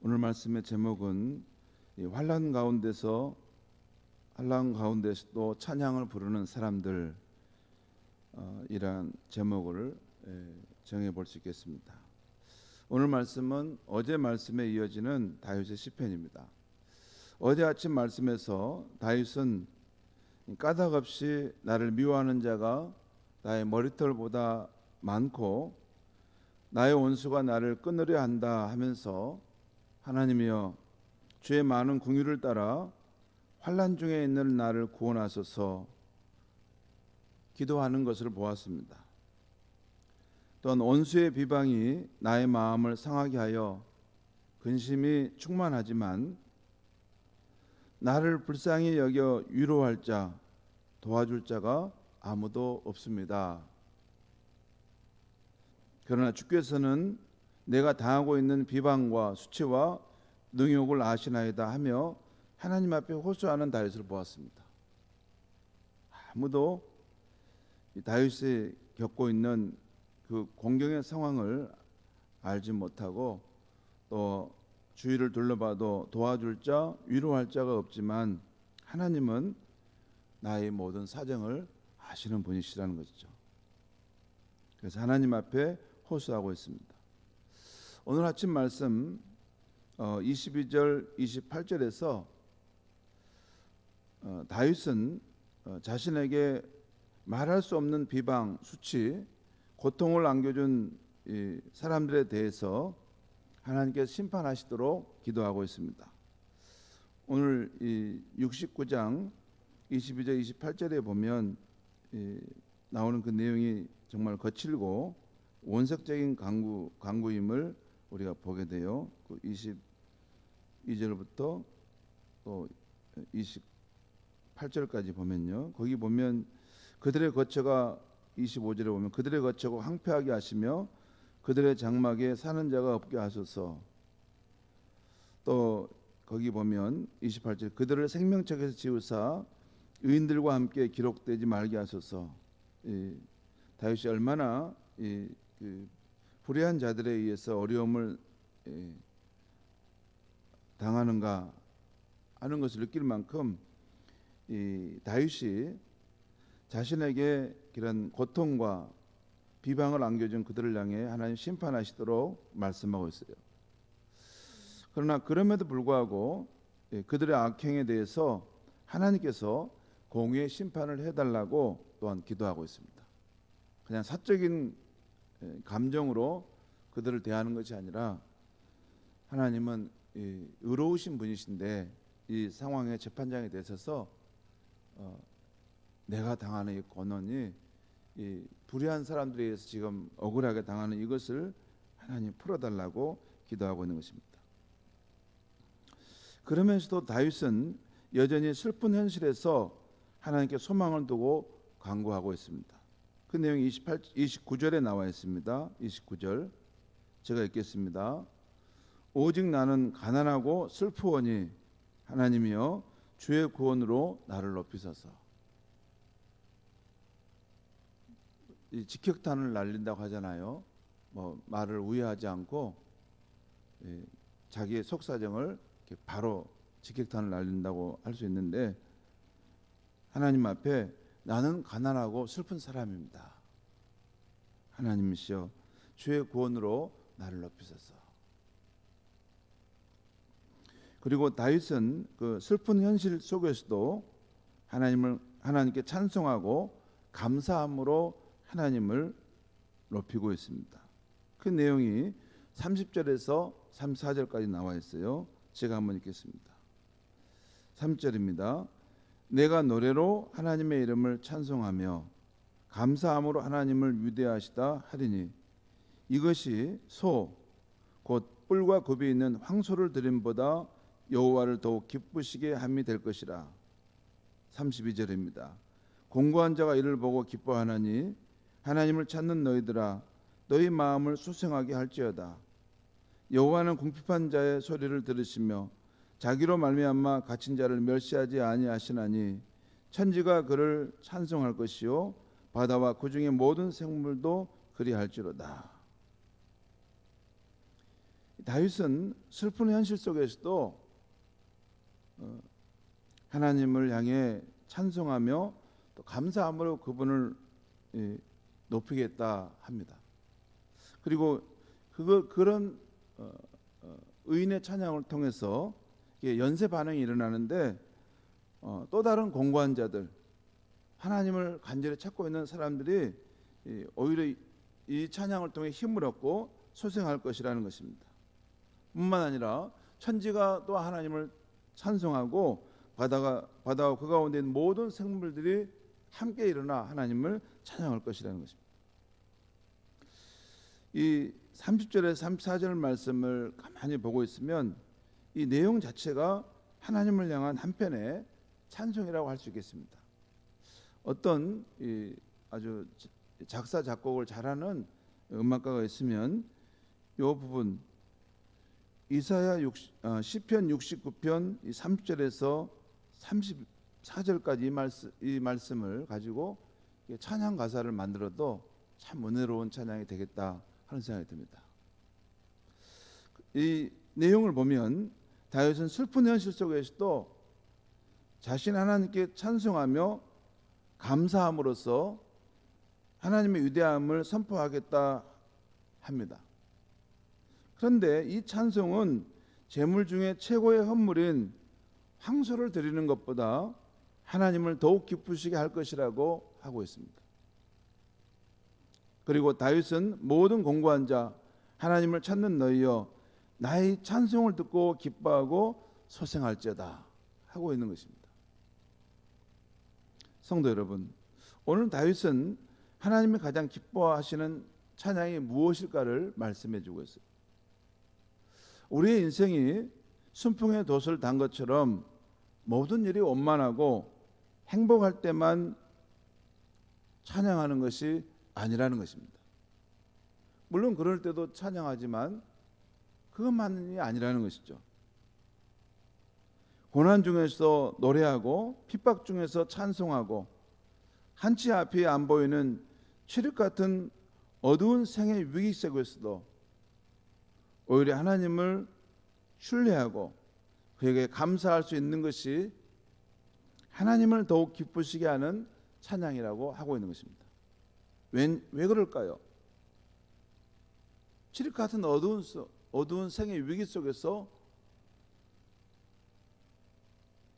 오늘 말씀의 제목은 이 환란 가운데서 환란 가운데서도 찬양을 부르는 사람들 어, 이란 제목을 에, 정해 볼 수 있겠습니다. 오늘 말씀은 어제 말씀에 이어지는 다윗의 시편입니다. 어제 아침 말씀에서 다윗은 까닭 없이 나를 미워하는 자가 나의 머리털보다 많고 나의 원수가 나를 끊으려 한다 하면서 하나님이여 주의 많은 궁유를 따라 환란 중에 있는 나를 구원하소서 기도하는 것을 보았습니다. 또한 원수의 비방이 나의 마음을 상하게 하여 근심이 충만하지만 나를 불쌍히 여겨 위로할 자 도와줄 자가 아무도 없습니다. 그러나 주께서는 내가 당하고 있는 비방과 수치와 능욕을 아시나이다 하며 하나님 앞에 호소하는 다윗을 보았습니다. 아무도 다윗이 겪고 있는 그 공경의 상황을 알지 못하고 또 주위를 둘러봐도 도와줄 자, 위로할 자가 없지만 하나님은 나의 모든 사정을 아시는 분이시라는 것이죠. 그래서 하나님 앞에 호소하고 있습니다. 오늘 아침 말씀 22절, 28절에서 어, 다윗은 어, 자신에게 말할 수 없는 비방, 수치, 고통을 안겨준 사람들에 대해서 하나님께서 심판하시도록 기도하고 있습니다. 오늘 69장 22절 28절에 보면 나오는 그 내용이 정말 거칠고 원색적인 강구 강구임을 우리가 보게 돼요. 그 22절부터 또 28절까지 보면요. 거기 보면 그들의 거처가 25절에 보면 그들의 거처가 황폐하게 하시며 그들의 장막에 사는 자가 없게 하소서. 또 거기 보면 28절 그들을 생명책에서 지우사 의인들과 함께 기록되지 말게 하소서. 이, 다윗이 얼마나 이, 그 불의한 자들에 의해서 어려움을 이, 당하는가 하는 것을 느낄 만큼 이 다윗이 자신에게 그런 고통과 비방을 안겨준 그들을 향해 하나님 심판하시도록 말씀하고 있어요. 그러나 그럼에도 불구하고 예, 그들의 악행에 대해서 하나님께서 공의의 심판을 해달라고 또한 기도하고 있습니다. 그냥 사적인 예, 감정으로 그들을 대하는 것이 아니라 하나님은 의로우신 분이신데 이 상황의 재판장에 대해서 어, 내가 당하는 이 고난이 이 불의한 사람들에 의해서 지금 억울하게 당하는 이것을 하나님 풀어달라고 기도하고 있는 것입니다. 그러면서도 다윗은 여전히 슬픈 현실에서 하나님께 소망을 두고 간구하고 있습니다. 그 내용이 28, 29절에 나와 있습니다. 29절 제가 읽겠습니다. 오직 나는 가난하고 슬프오니 하나님이여 주의 구원으로 나를 높이소서. 이 직격탄을 날린다고 하잖아요. 뭐 말을 우회하지 않고 예, 자기의 속사정을 바로 직격탄을 날린다고 할 수 있는데 하나님 앞에 나는 가난하고 슬픈 사람입니다. 하나님이시여 주의 구원으로 나를 높이소서. 그리고 다윗은 그 슬픈 현실 속에서도 하나님을 하나님께 찬송하고 감사함으로 하나님을 높이고 있습니다. 그 내용이 30절에서 34절까지 나와 있어요. 제가 한번 읽겠습니다. 3절입니다. 내가 노래로 하나님의 이름을 찬송하며 감사함으로 하나님을 위대하시다 하리니 이것이 소 곧 뿔과 굽이 있는 황소를 드림보다 여호와를 더욱 기쁘시게 함이 될 것이라. 32절입니다. 공고한 자가 이를 보고 기뻐하나니 하나님을 찾는 너희들아 너희 마음을 수생하게 할지어다. 여호와는 궁핍한 자의 소리를 들으시며 자기로 말미암아 갇힌 자를 멸시하지 아니하시나니 천지가 그를 찬송할 것이요 바다와 그 중에 모든 생물도 그리할지로다. 다윗은 슬픈 현실 속에서도 어, 하나님을 향해 찬송하며 또 감사함으로 그분을 예, 높이겠다 합니다. 그리고 그거 그런 어, 어, 의인의 찬양을 통해서 연쇄 반응이 일어나는데 어, 또 다른 공고한 자들 하나님을 간절히 찾고 있는 사람들이 이, 오히려 이, 이 찬양을 통해 힘을 얻고 소생할 것이라는 것입니다. 뿐만 아니라 천지가 또 하나님을 찬송하고 바다가 바다와 그 가운데 있는 모든 생물들이 함께 일어나 하나님을 찬양할 것이라는 것입니다. 이 30절에 34절 말씀을 가만히 보고 있으면 이 내용 자체가 하나님을 향한 한편의 찬송이라고 할 수 있겠습니다. 어떤 이 아주 작사 작곡을 잘하는 음악가가 있으면 이 부분 이사야 60, 어, 시편 69편 30절에서 34절까지 이 말씀 이 말씀을 가지고 찬양 가사를 만들어도 참 은혜로운 찬양이 되겠다 하는 생각이 듭니다. 이 내용을 보면 다윗은 슬픈 현실 속에서도 자신 하나님께 찬송하며 감사함으로써 하나님의 위대함을 선포하겠다 합니다. 그런데 이 찬송은 제물 중에 최고의 헌물인 황소를 드리는 것보다 하나님을 더욱 기쁘시게 할 것이라고 하고 있습니다. 그리고 다윗은 모든 공고한 자 하나님을 찾는 너희여 나의 찬송을 듣고 기뻐하고 소생할지어다 하고 있는 것입니다. 성도 여러분, 오늘 다윗은 하나님이 가장 기뻐하시는 찬양이 무엇일까를 말씀해 주고 있어요. 우리의 인생이 순풍의 돛을 단 것처럼 모든 일이 원만하고 행복할 때만 찬양하는 것이 아니라는 것입니다. 물론 그럴 때도 찬양하지만 그것만이 아니라는 것이죠. 고난 중에서 노래하고 핍박 중에서 찬송하고 한치 앞이 안 보이는 칠흑 같은 어두운 생의 위기 속에서도 오히려 하나님을 신뢰하고 그에게 감사할 수 있는 것이 하나님을 더욱 기쁘시게 하는 찬양이라고 하고 있는 것입니다. 왜, 왜 그럴까요? 칠흑 같은 어두운, 어두운 생의 위기 속에서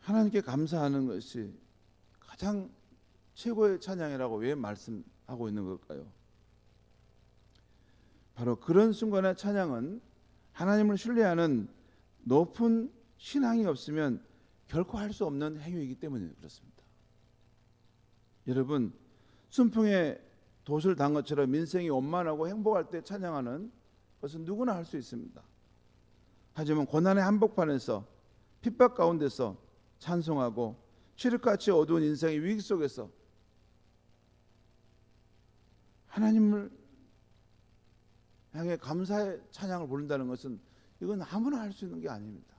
하나님께 감사하는 것이 가장 최고의 찬양이라고 왜 말씀하고 있는 걸까요? 바로 그런 순간의 찬양은 하나님을 신뢰하는 높은 신앙이 없으면 결코 할 수 없는 행위이기 때문에 그렇습니다. 여러분 순풍에 돛을 단 것처럼 민생이 원만하고 행복할 때 찬양하는 것은 누구나 할 수 있습니다. 하지만 고난의 한복판에서 핍박 가운데서 찬송하고 칠흑같이 어두운 인생의 위기 속에서 하나님을 향해 감사의 찬양을 부른다는 것은 이건 아무나 할 수 있는 게 아닙니다.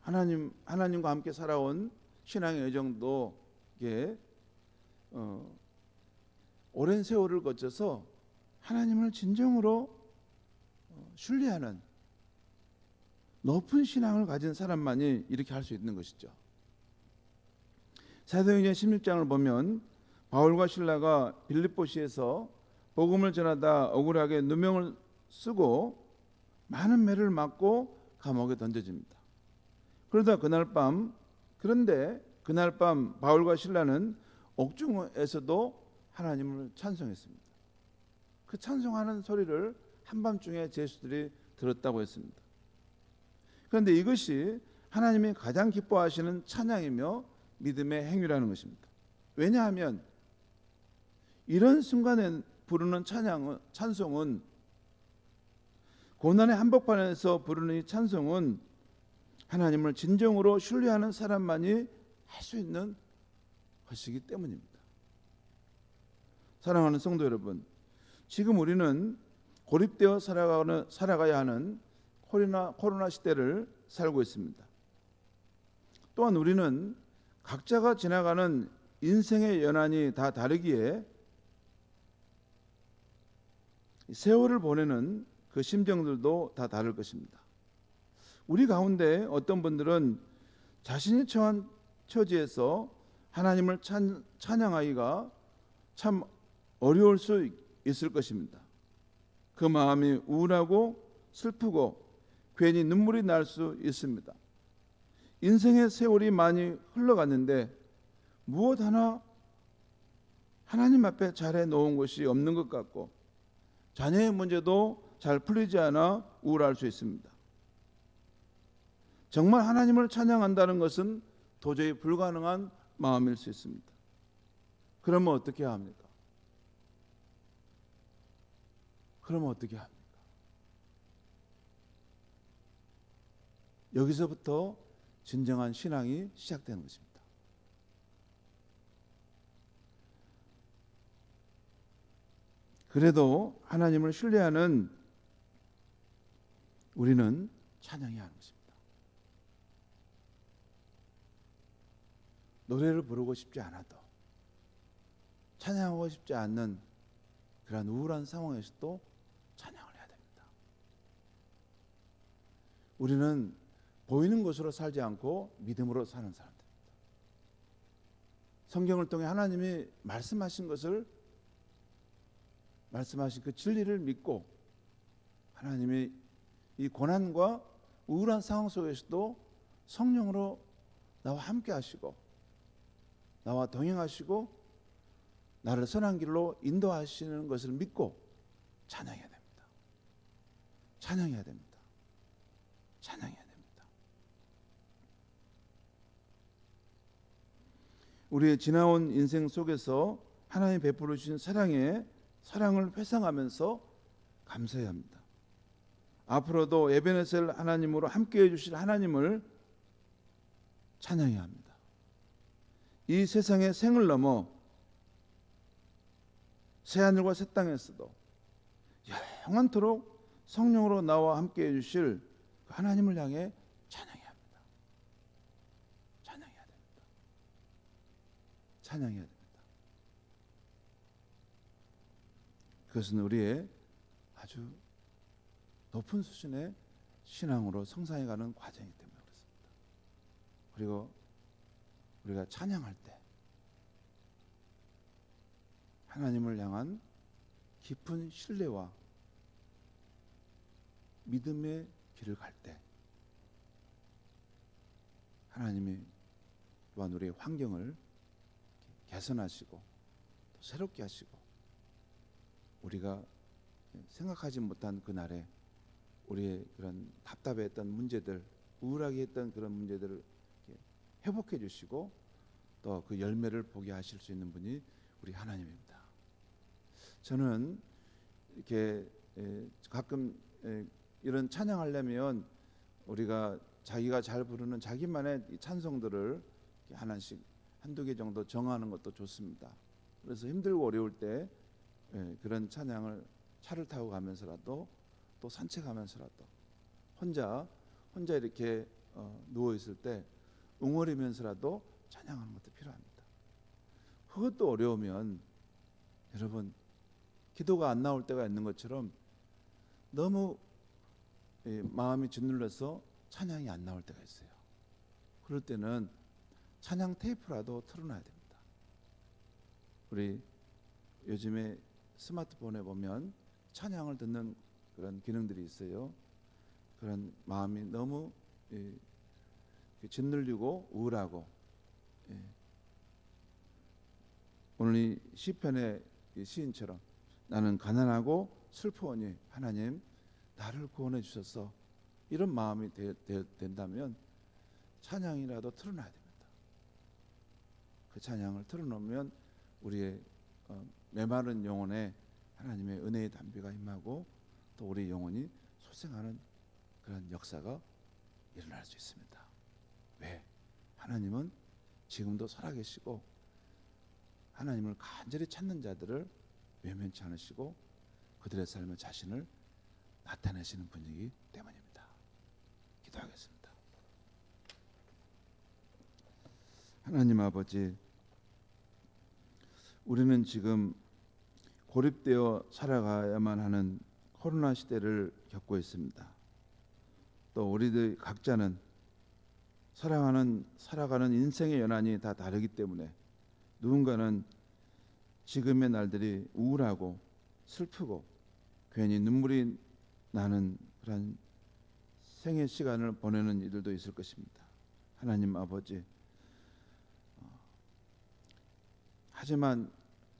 하나님 하나님과 함께 살아온 신앙의 여정도 이게 어, 오랜 세월을 거쳐서 하나님을 진정으로 어, 신뢰하는 높은 신앙을 가진 사람만이 이렇게 할 수 있는 것이죠. 사도행전 16장을 보면 바울과 신라가 빌립보시에서 복음을 전하다 억울하게 누명을 쓰고 많은 매를 맞고 감옥에 던져집니다. 그러다 그날 밤 그런데 그날 밤 바울과 신라는 옥중에서도 하나님을 찬송했습니다. 그 찬송하는 소리를 한밤중에 제수들이 들었다고 했습니다. 그런데 이것이 하나님이 가장 기뻐하시는 찬양이며 믿음의 행위라는 것입니다. 왜냐하면 이런 순간에 부르는 찬양은 찬송은 고난의 한복판에서 부르는 이 찬송은 하나님을 진정으로 신뢰하는 사람만이 할 수 있는 것이기 때문입니다. 사랑하는 성도 여러분, 지금 우리는 고립되어 살아가는, 살아가야 하는 코로나, 코로나 시대를 살고 있습니다. 또한 우리는 각자가 지나가는 인생의 연한이 다 다르기에 세월을 보내는 그 심정들도 다 다를 것입니다. 우리 가운데 어떤 분들은 자신이 처한 처지에서 하나님을 찬, 찬양하기가 참 어려울 수 있을 것입니다. 그 마음이 우울하고 슬프고 괜히 눈물이 날 수 있습니다. 인생의 세월이 많이 흘러갔는데 무엇 하나 하나님 앞에 잘해 놓은 것이 없는 것 같고 자녀의 문제도 잘 풀리지 않아 우울할 수 있습니다. 정말 하나님을 찬양한다는 것은 도저히 불가능한 마음일 수 있습니다. 그러면 어떻게 합니까? 그러면 어떻게 합니까? 여기서부터 진정한 신앙이 시작되는 것입니다. 그래도 하나님을 신뢰하는 우리는 찬양해야 하는 것입니다. 노래를 부르고 싶지 않아도 찬양하고 싶지 않는 그러한 우울한 상황에서도 찬양을 해야 됩니다. 우리는 보이는 것으로 살지 않고 믿음으로 사는 사람들입니다. 성경을 통해 하나님이 말씀하신 것을 말씀하신 그 진리를 믿고 하나님이 이 고난과 우울한 상황 속에서도 성령으로 나와 함께 하시고 나와 동행하시고 나를 선한 길로 인도하시는 것을 믿고 찬양해야 됩니다. 찬양해야 됩니다. 찬양해야 됩니다. 우리의 지나온 인생 속에서 하나님 베풀어 주신 사랑에 사랑을 회상하면서 감사해야 합니다. 앞으로도 에베네셀 하나님으로 함께해 주실 하나님을 찬양해야 합니다. 이 세상의 생을 넘어 새 하늘과 새 땅에서도 영원토록 성령으로 나와 함께해 주실 그 하나님을 향해 찬양해야 합니다. 찬양해야 됩니다. 찬양해야 됩니다. 그것은 우리의 아주 높은 수준의 신앙으로 성장해가는 과정이기 때문에 그렇습니다. 그리고 우리가 찬양할 때 하나님을 향한 깊은 신뢰와 믿음의 길을 갈 때 하나님이 또한 우리의 환경을 개선하시고 또 새롭게 하시고 우리가 생각하지 못한 그날에 우리의 그런 답답했던 문제들, 우울하게 했던 그런 문제들을 회복해 주시고 또 그 열매를 보게 하실 수 있는 분이 우리 하나님입니다. 저는 이렇게 가끔 이런 찬양하려면 우리가 자기가 잘 부르는 자기만의 찬송들을 하나씩 한두 개 정도 정하는 것도 좋습니다. 그래서 힘들고 어려울 때 그런 찬양을 차를 타고 가면서라도 또 산책하면서라도 혼자 혼자 이렇게 어, 누워 있을 때 웅얼이면서라도 찬양하는 것도 필요합니다. 그것도 어려우면 여러분 기도가 안 나올 때가 있는 것처럼 너무 마음이 짓눌려서 찬양이 안 나올 때가 있어요. 그럴 때는 찬양 테이프라도 틀어놔야 됩니다. 우리 요즘에 스마트폰에 보면 찬양을 듣는 그런 기능들이 있어요. 그런 마음이 너무 예, 짓눌리고 우울하고 예. 오늘 이 시편의 이 시인처럼 나는 가난하고 슬퍼오니 하나님 나를 구원해 주셔서 이런 마음이 되, 되, 된다면 찬양이라도 틀어놔야 됩니다. 그 찬양을 틀어놓으면 우리의 어, 메마른 영혼에 하나님의 은혜의 담비가 임하고 또 우리 영혼이 소생하는 그런 역사가 일어날 수 있습니다. 왜? 하나님은 지금도 살아계시고 하나님을 간절히 찾는 자들을 외면치 않으시고 그들의 삶의 자신을 나타내시는 분이기 때문입니다. 기도하겠습니다. 하나님 아버지, 우리는 지금 고립되어 살아가야만 하는 코로나 시대를 겪고 있습니다. 또 우리들 각자는 살아가는 살아가는 인생의 연한이 다 다르기 때문에 누군가는 지금의 날들이 우울하고 슬프고 괜히 눈물이 나는 그런 생의 시간을 보내는 이들도 있을 것입니다. 하나님 아버지. 어, 하지만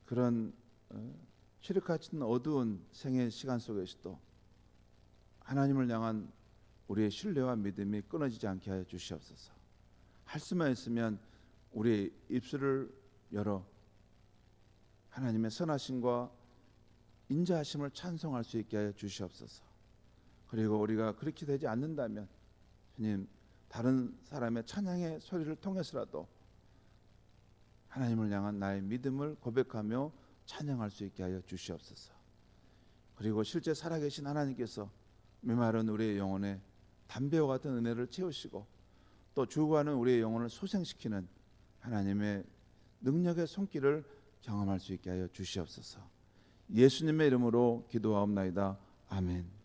그런 어, 칠흑 같은 어두운 생의 시간 속에서도 하나님을 향한 우리의 신뢰와 믿음이 끊어지지 않게 하여 주시옵소서. 할 수만 있으면 우리의 입술을 열어 하나님의 선하심과 인자하심을 찬송할 수 있게 하여 주시옵소서. 그리고 우리가 그렇게 되지 않는다면 주님 다른 사람의 찬양의 소리를 통해서라도 하나님을 향한 나의 믿음을 고백하며 찬양할 수 있게 하여 주시옵소서. 그리고 실제 살아계신 하나님께서 메마른 우리의 영혼에 담배와 같은 은혜를 채우시고 또 주구하는 우리의 영혼을 소생시키는 하나님의 능력의 손길을 경험할 수 있게 하여 주시옵소서. 예수님의 이름으로 기도하옵나이다. 아멘.